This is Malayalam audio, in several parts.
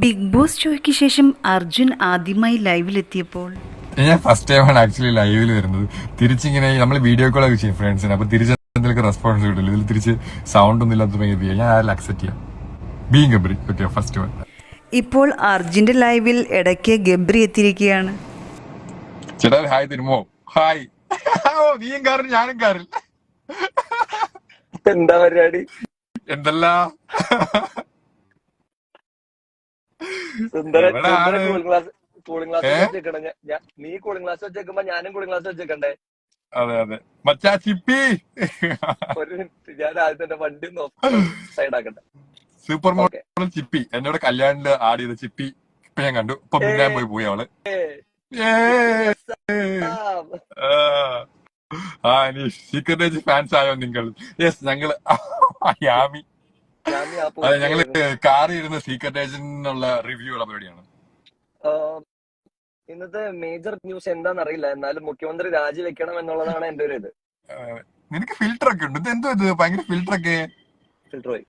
ബിഗ് ബോസ് ഷോയ്ക്ക് ശേഷം അർജുൻ ആദ്യമായി ലൈവിലെത്തിയപ്പോൾ ഞാൻ ഫസ്റ്റ് ടൈമാണ് ആക്ച്വലി ലൈവിൽ വരുന്നത്. തിരിച്ചിങ്ങനെ നമ്മൾ വീഡിയോ കോൾ ഒക്കെ ചെയ്യും ഫ്രണ്ട്സിന് അപ്പൊ തിരിച്ച് എന്തെങ്കിലും റെസ്പോൺസ് കിട്ടില്ല. ഇതിൽ തിരിച്ച് സൗണ്ട് ഒന്നും ഇല്ലാത്ത ഭയങ്കര ഞാൻ അതിൽ അക്സെപ്റ്റ് ചെയ്യാം. Being Gabri. Okay first one ഇപ്പോൾ അർജുന്റെ ലൈവിൽ ഇടയ്ക്ക് ഗബ്രി എത്തിയിരിക്കുകയാണ്. ചേട്ടാ ഹായ് തരുമോ? ഹായ് ഓ നീയും കാറിൽ ഞാനും കാറിൽ. എന്താ പരിപാടി? എന്തല്ല? കൂളിംഗ് ക്ലാസ് കൂളിംഗ് ക്ലാസ് ഏ? വെച്ചേക്കണം. നീ കൂളിംഗ് ക്ലാസ് വെച്ചേക്കുമ്പോ ഞാനും കൂളിംഗ് ക്ലാസ് വെച്ചേക്കണ്ടേ? അതെ അതെ. മച്ചാ ചിപ്പി! ഒരു മിനിറ്റ് ഞാൻ ആദ്യം തന്നെ വണ്ടി സൈഡ് ആക്കട്ടെ സൂപ്പർ മോഡൽ ചിപ്പി. എന്നോട് കല്യാണിൽ ആഡ് ചെയ്ത ചിപ്പി ഇപ്പൊ ഞാൻ കണ്ടു. ഇപ്പൊ പിന്നെ പോയി പോയി അവൾ. ആ. സീക്രട്ട് ഫാൻസ് ആയോ നിങ്ങൾ? യെസ് ഞങ്ങൾ. യാമി. അതെ ഞങ്ങൾ കാറിയിരുന്ന സീക്രട്ട് ഏജന്റിനുള്ള റിവ്യൂ ഉള്ള പരിപാടിയാണ്. ഇന്നത്തെ മേജർ ന്യൂസ് എന്താണെന്ന് അറിയില്ല എന്നാലും മുഖ്യമന്ത്രി രാജിവെക്കണം എന്നുള്ളതാണ് എന്റെ ഒരു ഇത്. നിനക്ക് ഫിൽറ്റർ ഒക്കെ ഉണ്ട്. ഇത് എന്തോ ഇത്? ഭയങ്കര ഫിൽറ്റർ ഒക്കെ. ഫിൽട്ടർ പോയി.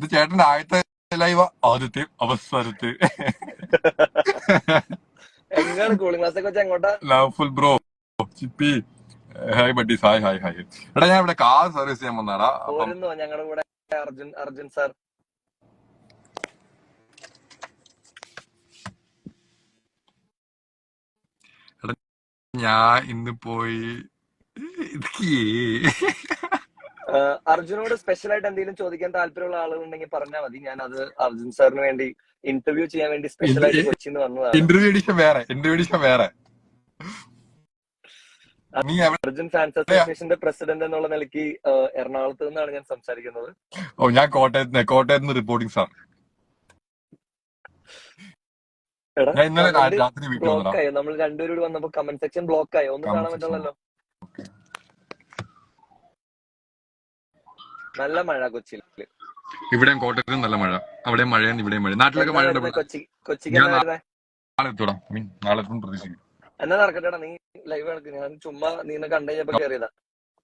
ഇത് ചേട്ടന്റെ ആദ്യത്തെ ലൈവ് ആദ്യത്തെ അവസാനത്തെ. എങ്ങാണ് കൂളിംഗ് ക്ലാസ് ഒക്കെ എങ്ങോട്ടാ? Loveful bro Chippi. Hi buddy hi hi hi എടാ ഞാൻ ഇവിടെ കാർ സർവീസ് ചെയ്യാൻ വന്നാടാ ഞങ്ങളുടെ കൂടെ? അർജുൻ അർജുൻ സാർ. ഞാൻ ഇന്ന് പോയി അർജുനോട് സ്പെഷ്യൽ ആയിട്ട് എന്തെങ്കിലും ചോദിക്കാൻ താല്പര്യമുള്ള ആളുകളുണ്ടെങ്കിൽ പറഞ്ഞാൽ മതി. ഞാൻ അത് അർജുൻ സാറിന് വേണ്ടി ഇന്റർവ്യൂ ചെയ്യാൻ വേണ്ടി സ്പെഷ്യൽ ആയിട്ട് കൊച്ചിന്ന് വന്നതാണ്. ഇന്റർവ്യൂ എഡിഷൻ വേറെ ഇന്റർവ്യൂ എഡിഷൻ വേറെ. അർജുൻ ഫാൻസ് അസോസിയേഷന്റെ പ്രസിഡന്റ് എന്നുള്ള നിലയ്ക്ക് എറണാകുളത്ത് നിന്നാണ് ഞാൻ സംസാരിക്കുന്നത്. ഓ ഞാൻ കോട്ടയത്ത് കോട്ടയത്ത് റിപ്പോർട്ടിംഗ് സാർ ബ്ലോക്ക് ആയോ. നമ്മൾ രണ്ടുപേരോട് വന്നപ്പോ കമന്റ് സെക്ഷൻ ബ്ലോക്ക് ആയി. ഒന്നും കാണാൻ പറ്റുള്ളല്ലോ നല്ല മഴ കൊച്ചിയിൽ. ഇവിടെയും കോട്ടയത്തും നല്ല മഴ. അവിടെയും മഴയാണ് ഇവിടെയും മഴ നാട്ടിലൊക്കെ മഴ കൊച്ചി കൊച്ചിക്ക് നാളെ എത്തൂടാ. മീൻ നാളെ എത്തും പ്രതീക്ഷിക്കും എന്നാ നടക്കട്ടെടാ നീ ലൈവ് നടക്ക് ഞാൻ ചുമ്മാ നീനെ കണ്ടു കഴിഞ്ഞപ്പോ കയറിയതാ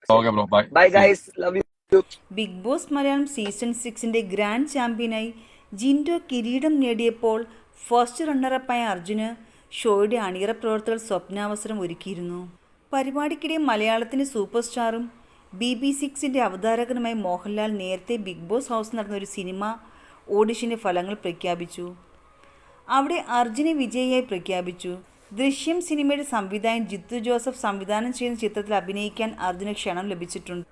bro bye. Bye guys love you Bigg Boss Malayalam season സിക്സിന്റെ grand ചാമ്പ്യനായി ജിൻഡോ കിരീടം നേടിയപ്പോൾ ഫസ്റ്റ് റണ്ണറപ്പായ അർജുന് ഷോയുടെ അണിയറ പ്രവർത്തകർ സ്വപ്നാവസരം ഒരുക്കിയിരുന്നു. പരിപാടിക്കിടെ മലയാളത്തിന്റെ സൂപ്പർ സ്റ്റാറും ബി ബി സിക്സിന്റെ അവതാരകനുമായി മോഹൻലാൽ നേരത്തെ ബിഗ് ബോസ് ഹൗസ് നടന്ന ഒരു സിനിമ ഓഡിഷന്റെ ഫലങ്ങൾ പ്രഖ്യാപിച്ചു. അവിടെ അർജുനെ വിജയിയായി പ്രഖ്യാപിച്ചു. ദൃശ്യം സിനിമയുടെ സംവിധായകൻ ജിത്തു ജോസഫ് സംവിധാനം ചെയ്യുന്ന ചിത്രത്തിൽ അഭിനയിക്കാൻ അർജുന് ക്ഷണം ലഭിച്ചിട്ടുണ്ട്.